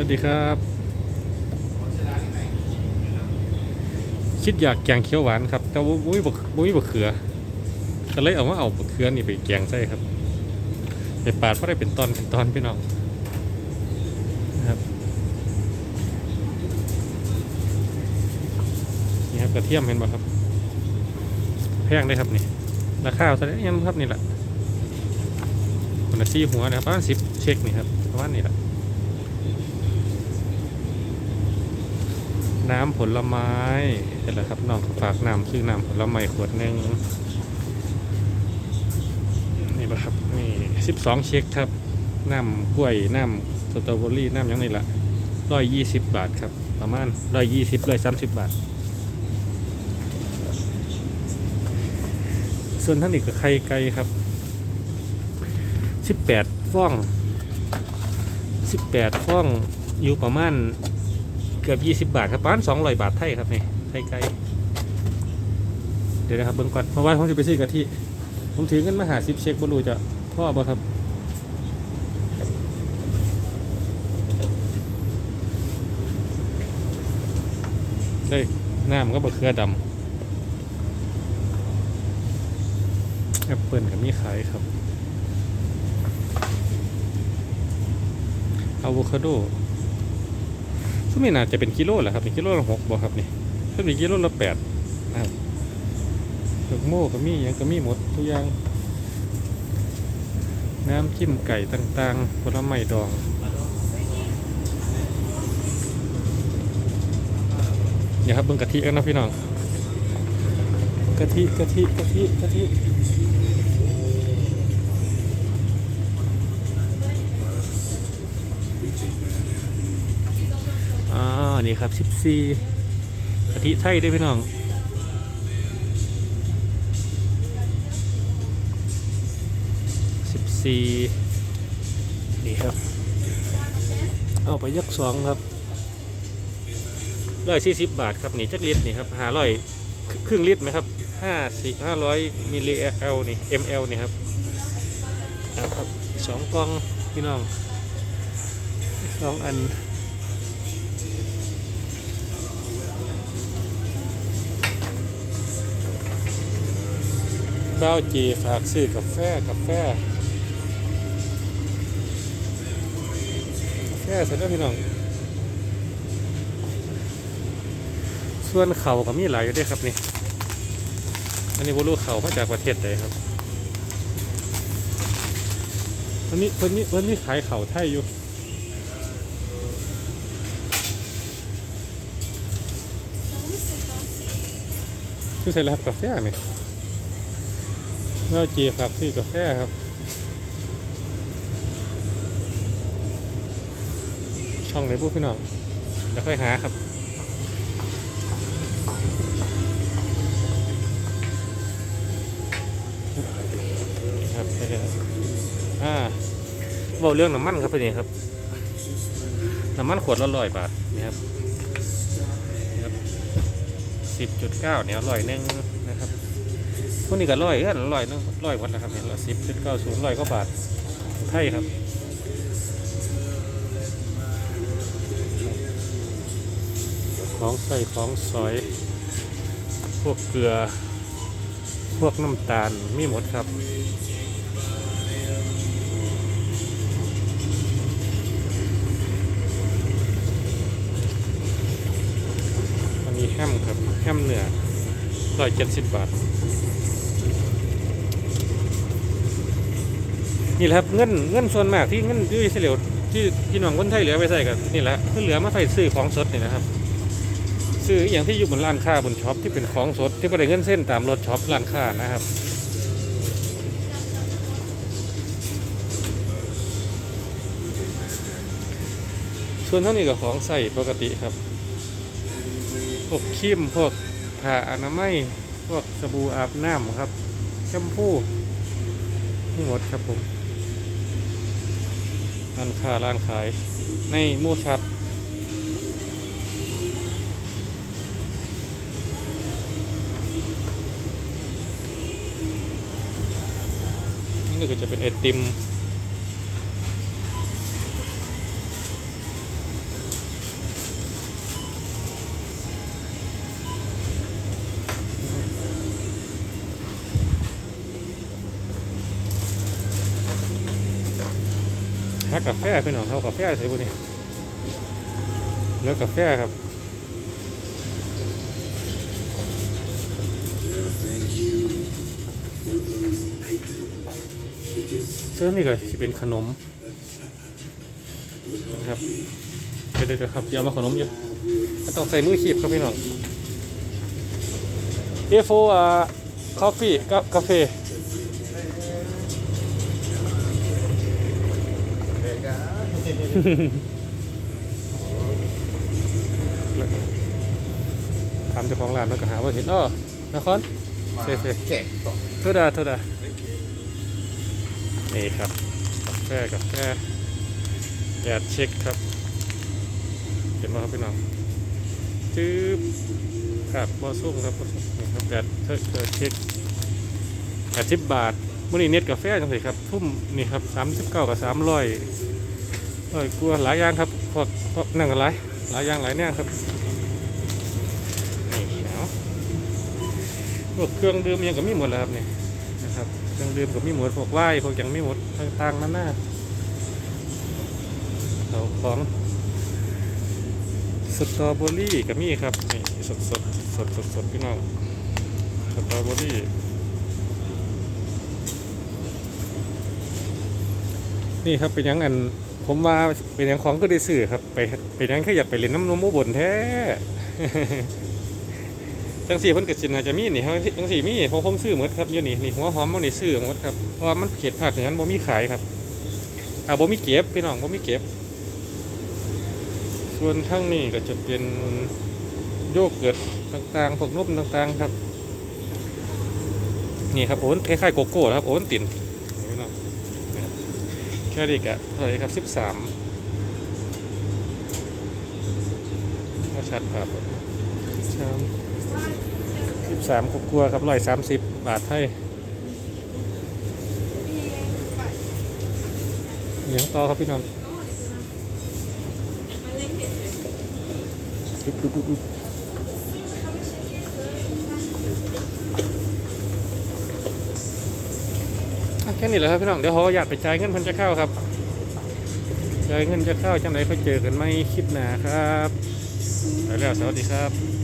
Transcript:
วัสดีครับ คิดอยากแกงเขียวหวานครับ แต่ว่าบุ้ยบกบุ้ยบกเขือก็เลยเอามาเอาบกเขือนี่ไปแกงใส่ครับไปปาดเพราะได้เป็นตอนเป็นตอนพี่น้องนะครับนี่ครับกระเทียมเห็นบ่ครับ แพงเลยครับนี่ราคาเท่าไหร่ยังครับนี่แหละคนละซี่หัวนะครับประมาณสิบเช็คนี่ครับประมาณนี้แหละ น้ำผลไม้นี่แหละครับน้องฝากน้ำซื้อน้ำผลไม้ขวดหนึ่งนี่ปะครับนี่สิบสองเช็คครับน้ำกล้วยน้ำสตรอเบอรี่น้ำยังนี่แหละร้อยยี่สิบบาทครับ ประมาณร้อยยี่สิบร้อยสามสิบบาท ส่วนท่านอีกก็ไข่ไก่ครับสิบแปดฟองสิบแปดฟองอยู่ประมาณ กือบยี่สิบบาทครับประมาณสองร้อยบาทไทยครับนี่ไทยไก่เดี๋ยวนะครับเบิ่งก่อนเพราะว่าผมจะไปซื้อกะทิผมถือเงินมาหาสิบเช็คบรูจะพ่อบ่ครับได้น้ำก็บะเขือดำแอปเปิลกับมีขายครับอะโวคาโด ไม่น่าจะเป็นกิโลแหละครับเป็นกิโลละหกบ่ครับนี่ถ้าเป็นกิโลละแปดนะครับดอกโม่ก็มีหยังก็มีหมดทุกอย่าง น้ำจิ้มไก่ต่างๆผลไม้ดองอย่าครับเบิ่งกะทิกันนะพี่น้องกะทิกะทิกะทิกะทิ นี่ครับสิบสี่กะทิไทยด้วยพี่น้องสิบสี่นี่ครับ เอาไปยักสองครับร้อยสี่สิบบาทครับนี่จักลิตรนี่ครับห้าร้อยครึ่งลิตรไหมครับห้าสี่ห้าร้อยมิลลิเอลนี่ ml นี่ครับครับสองกล่องพี่น้องสองอัน บ้าจีฝากซื้อกาแฟกาแฟกาแฟเสร็จแล้วพี่น้อง ส่วนเขาก็มีหลายอยู่ด้วยครับนี่ อันนี้บรู้เขามาจากประเทศใดครับวันนี้วันนี้วันนี้ขายเขาไทยอยู่ชื่ใส่รหัสกาแฟไหม เราจีฝากซื้อกาแฟครับช่องไหนพวกพี่น้องเดี๋ยวค่อยหาครับครับใช่ครับอ่าบอกเรื่องน้ำมันครับพี่นี่ครับน้ำมันขวดละร้อยบาทนี่ครับสิบจุดเก้าเนี่ยร่อยหนึ่ง พวกนี้ก็ร้อยเอ้อนร้อยนึงร้อยวันนะครับเนี่ยละสิบจุดเก้าศูนย์ร้อยก็บาทไทยครับของใส่ของสอย พวกเกลือ พวกน้ำตาลมีหมดครับอันนี้แฮมครับแฮมเนื้อ ร้อยเจ็ดสิบบาท นี่แหละครับเงินเงินส่วนมากที่เงินอยูอิสราเอลที่พี่น้องคนไทยเหลือไปใส่กับนี่แหละคือเหลือมาใส่ซื้อของสดนี่นะครับ ซื้ออย่างที่อยู่บนร้านค้าบนช็อปที่เป็นของสดที่ไม่ได้เงินเส้นตามรถช็อปร้านค้านะครับส่วนเท่านี้กับของใส่ปกติครับ พวกครีมพวกผ้าอนามัย พวกสบู่อาบน้ำครับแชมพูทั้งหมดครับผมร้านค้าร้านขายในมูชัดนี่ก็จะเป็นไอติมักกาแฟพี่น้องเขากาแฟใส่บุนี่เลือกกาแฟครับเสื้อนี่ก็จะเป็นขนมนะครับเดี๋ยวเดี๋ยวครับเดี๋ยวเอามาขนมอยู่ต้องใส่มือขีบครับพี่น้องเอฟโฟอ่าคอฟฟี่กาแฟ ถามเจ้าของร้านมันก็หาว่าเห็นอ้อนครเซ่เซ่แขกต่อโทษดาโทษดานี่ครับกาแฟกาแฟแดดเช็คครับ เห็นไหมครับพี่น้องจืบครับบอสุ่มครับบอสุ่มนี่ครับแดดเธอเธอเช็คแปดสิบบาท มื่อนี้เน็ตกาแฟจังสิครับทุ่มนี่ครับสามสิบเก้ากับสามร้อยร้อยกลัวหลายอย่างครับพวกพวกนั่งกันหลายหลายอย่างหลายแน่ครับนี่เอาพวกเครื่องดื่มยังก็มีหมดแล้วครับนี่นะครับเครื่องดื่มก็มีหมดพวกไวน์พวกอย่างมีหมดต่างๆนั่นน่ะเอาของสตรอเบอรี่ก็มีครับนี่สดสดสดสดสดพี่น้องสตรอเบอรี่ นี่ครับเป็นยังอันผมว่าเป็นยังของก็ได้ซื้อครับ ไปเป็นยังแค่อยากไปเล่นน้ำนมบนแท้จังสี่เพิ่นก็สิน่าจจะมีนี่ครับจังสี่มีผมผมซื้อหมดครับอยู่นี่นี่หัวหอมมันนี่ซื้อหมดครับเพราะมันเขตภาคเหนือบ่มีขายครับอ่าบ่มีเก็บพี่น้องบ่มีเก็บ ส่วนทางนี้ก็จะเป็นโยเกิร์ตต่างๆพวกนมต่างๆครับ นี่ครับโอนคล้ายๆโกโก้ครับโอนติ่นนี่น้องนี่ครับ แค่นี้ก็เท่าไหร่ครับ13ถ้าชัดครับ13สิบสามกลัวครับร้อยสามสิบบาทให้เหลียงต่อครับพี่น้องดุ๊บดุ๊บดุ๊บดุ๊บอะ แค่นี้แหละครับพี่น้อง เดี๋ยวเขาอยากไปจ่ายเงินพันจะเข้าครับจ่ายเงินจะเข้าจังไหนค่อยเจอกันไหมคลิปหนาครับไปแล้วสวัสดีครับ